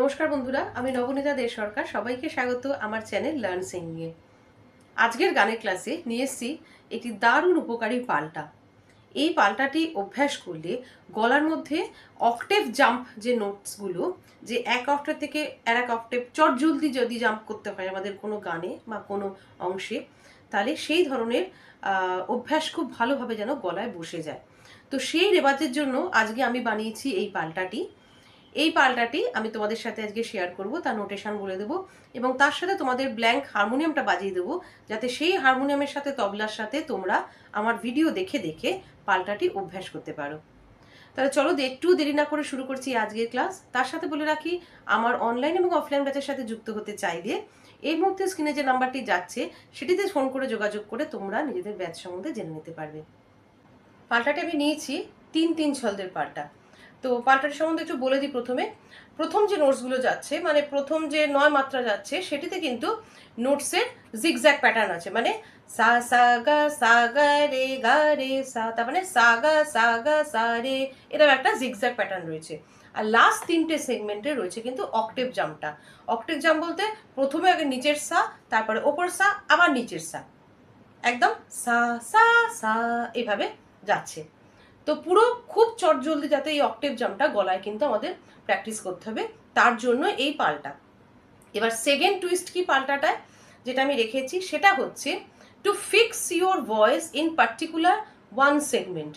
নমস্কার বন্ধুরা, আমি নবনীতা দে সরকার। সবাইকে স্বাগত আমার চ্যানেল লার্ন সিঙ্গিংয়ে আজকের গানের ক্লাসে নিয়ে এসেছি একটি দারুণ উপকারী পাল্টা। এই পাল্টাটি অভ্যাস করলে গলার মধ্যে অক্টেভ জাম্প যে নোটসগুলো, যে এক অক্টেভ থেকে আর এক অক্টেভ চট জলদি যদি জাম্প করতে হয় আমাদের কোনো গানে বা কোনো অংশে, তাহলে সেই ধরনের অভ্যাস খুব ভালোভাবে যেন গলায় বসে যায়। তো সেই রেবাজের জন্য আজকে আমি বানিয়েছি এই পাল্টাটি। এই পাল্টাটি আমি তোমাদের সাথে আজকে শেয়ার করব, তার নোটেশন বলে দেবো এবং তার সাথে তোমাদের ব্ল্যাঙ্ক হারমোনিয়ামটা বাজিয়ে দেবো, যাতে সেই হারমোনিয়ামের সাথে তবলার সাথে তোমরা আমার ভিডিও দেখে দেখে পাল্টাটি অভ্যাস করতে পারো। তাহলে চলো একটু দেরি না করে শুরু করছি আজকের ক্লাস তার সাথে বলে রাখি, আমার অনলাইন এবং অফলাইন ব্যাচের সাথে যুক্ত হতে চাইলে এই মুহূর্তে স্ক্রিনে যে নাম্বারটি যাচ্ছে, সেটিতে ফোন করে যোগাযোগ করে তোমরা নিজেদের ব্যাচ সম্বন্ধে জেনে নিতে পারবে। পাল্টাটি আমি নিয়েছি, তিন তিন ছলদের পাল্টা। তো পাল্টাটি সম্বন্ধে একটু বলে দিই প্রথমে। প্রথম যে নোটসগুলো যাচ্ছে মানে প্রথম যে নয় মাত্রা যাচ্ছে, সেটিতে কিন্তু নোটসের জিগজ্যাগ প্যাটার্ন আছে। মানে সা সা, গা সা, গা, রে গা, রে, সা, তার মানে সা, গা সা গা, সা, রে এরকম একটা জিগজ্যাগ প্যাটার্ন রয়েছে। আর লাস্ট তিনটে সেগমেন্টে রয়েছে কিন্তু অক্টেভ জাম্পটা অক্টেভ জাম্প বলতে প্রথমে আগে নিচের সা, তারপরে ওপর সা, আবার নিচের সা। একদম সা সা সা, এভাবে যাচ্ছে। তো পুরো খুব চটজলদি যাতে এই অক্টেভ জাম্পটা গলায় কিন্তু আমাদের প্র্যাকটিস করতে হবে, তার জন্য এই পাল্টা। এবার সেকেন্ড টুইস্ট কি পাল্টাটায়? যেটা আমি রেখেছি, সেটা হচ্ছে to fix your voice in particular one segment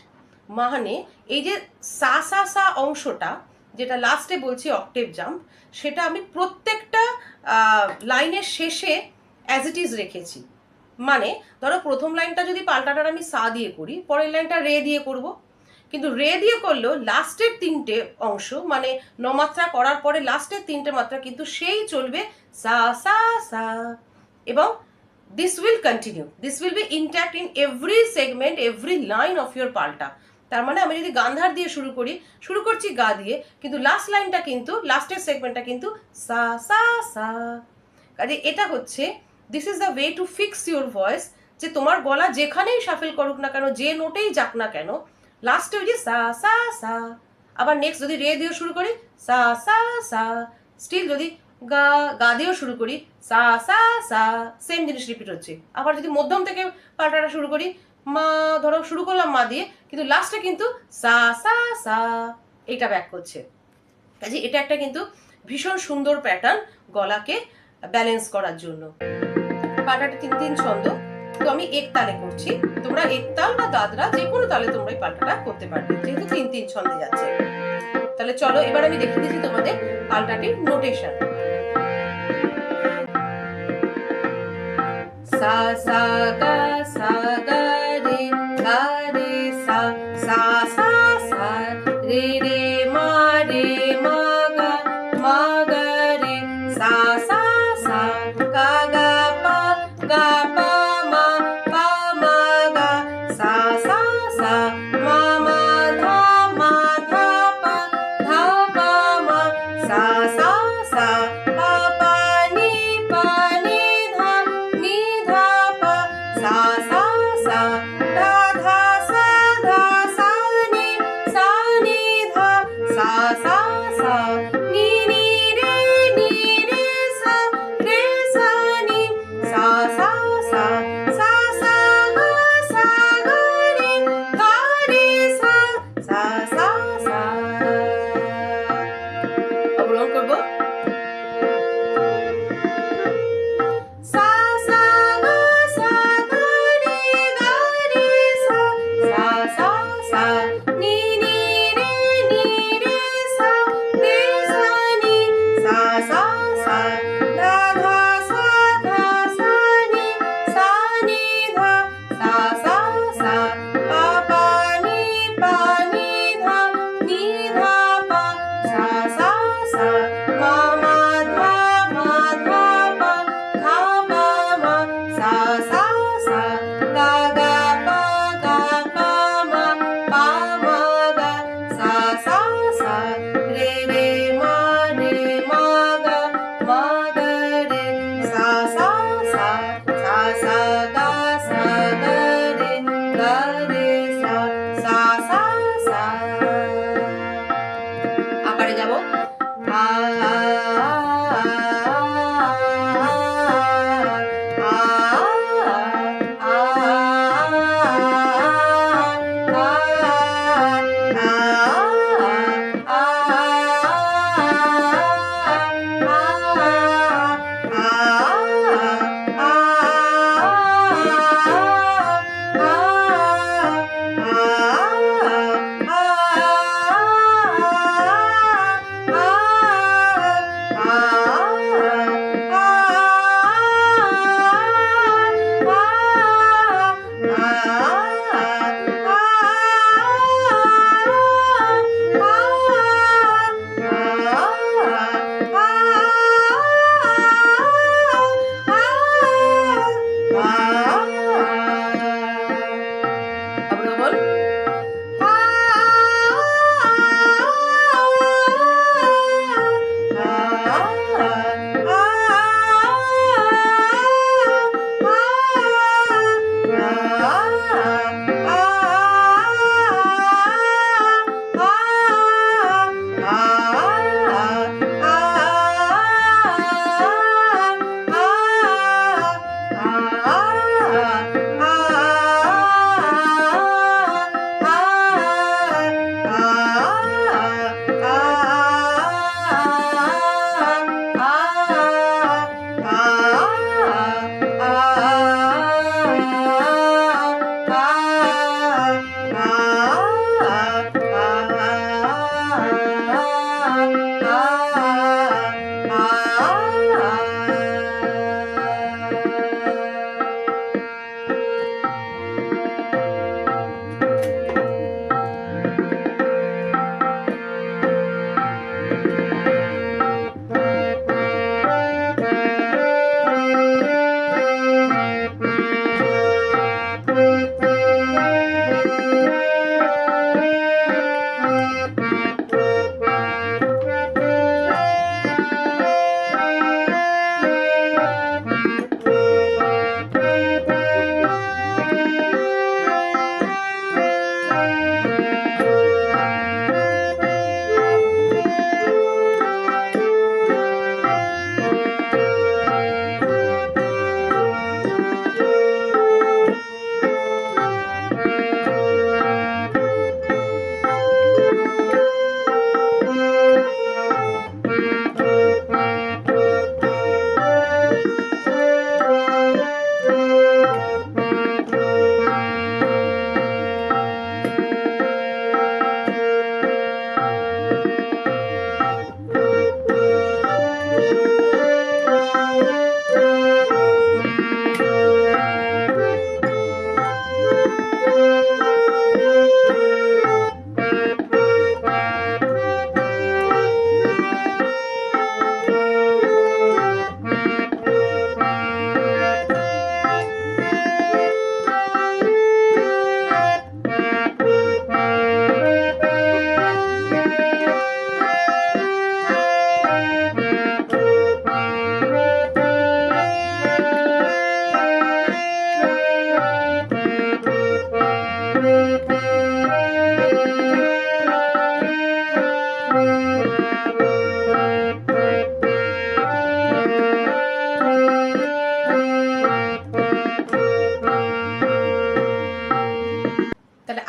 মানে এই যে সা সা সা অংশটা, যেটা লাস্টে বলছি অক্টেভ জাম্প সেটা আমি প্রত্যেকটা লাইনের শেষে অ্যাজ ইট ইজ রেখেছি। মানে ধরো প্রথম লাইনটা যদি পাল্টাটার আমি সা দিয়ে করি, পরের লাইনটা রে দিয়ে করব। কিন্তু রে দিয়ে করলেও লাস্টের তিনটে অংশ মানে নমাত্রা করার পরে লাস্টের তিনটে মাত্রা কিন্তু সেই চলবে সা সা সা। এবং this will continue this will be intact in every segment every line of your পাল্টা তার মানে আমি যদি গান্ধার দিয়ে শুরু করি, শুরু করছি গা দিয়ে, কিন্তু লাস্ট লাইনটা কিন্তু লাস্টের সেগমেন্টটা কিন্তু সা সা সা। কাজে এটা হচ্ছে this is the way to fix your voice যে তোমার গলা যেখানেই সাফেল করুক না কেন, যে নোটেই যাক না কেন লাস্টে ওই যে সা সা সা। আবার নেক্সট যদি রে দিয়েও শুরু করি, সা সা সা। স্টিল যদি গা গা দিয়েও শুরু করি, সা সা সা। সেম জিনিস রিপিট হচ্ছে। আবার যদি মধ্যম থেকে পাল্টাটা শুরু করি, মা, ধরো শুরু করলাম মা দিয়ে, কিন্তু লাস্টে কিন্তু সা সা সা। এটা ব্যাক করছে। কাজে এটা একটা কিন্তু ভীষণ সুন্দর প্যাটার্ন গলাকে ব্যালেন্স করার জন্য। পাটাটা তিন তিন ছন্দ। তো আমি এক তালে করছি। তোমরা এক তাল বা দাদরা, যে কোনো তালে তোমরা এই পাল্টাটা করতে পারবে, যেহেতু তিন তিন ছন্দে যাচ্ছে। তাহলে চলো, এবার আমি দেখিয়ে দিচ্ছি তোমাদের পাল্টাটির নোটেশন সা সা, গা সা, গা, রে গা রে সা সা সা, রে রে, মা রে, মা, গা মা, গা, রে, সা সা সা, গা গা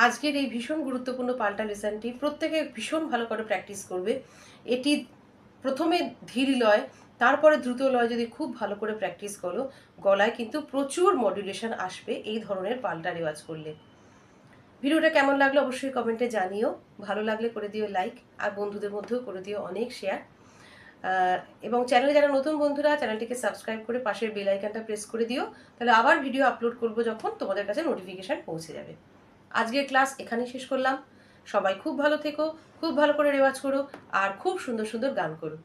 আজকের এই ভীষণ গুরুত্বপূর্ণ পাল্টা লেসানটি প্রত্যেকে ভীষণ ভালো করে প্র্যাকটিস করবে। এটি প্রথমে ধীর লয়, তারপরে দ্রুত লয় যদি খুব ভালো করে প্র্যাকটিস করো, গলায় কিন্তু প্রচুর মডুলেশন আসবে এই ধরনের পাল্টা রেওয়াজ করলে। ভিডিওটা কেমন লাগল অবশ্যই কমেন্টে জানিও। ভালো লাগলে করে দিও লাইক আর বন্ধুদের মধ্যেও করে দিও অনেক শেয়ার এবং চ্যানেলে যারা নতুন বন্ধুরা চ্যানেলটিকে সাবস্ক্রাইব করে পাশের বেল আইকনটা প্রেস করে দিও। তাহলে আবার ভিডিও আপলোড করব যখন তোমাদের কাছে নোটিফিকেশান পৌঁছে যাবে। আজকের ক্লাস এখানেই শেষ করলাম। সবাই খুব ভালো থেকো, খুব ভালো করে রেওয়াজ করো, আর খুব সুন্দর সুন্দর গান করো।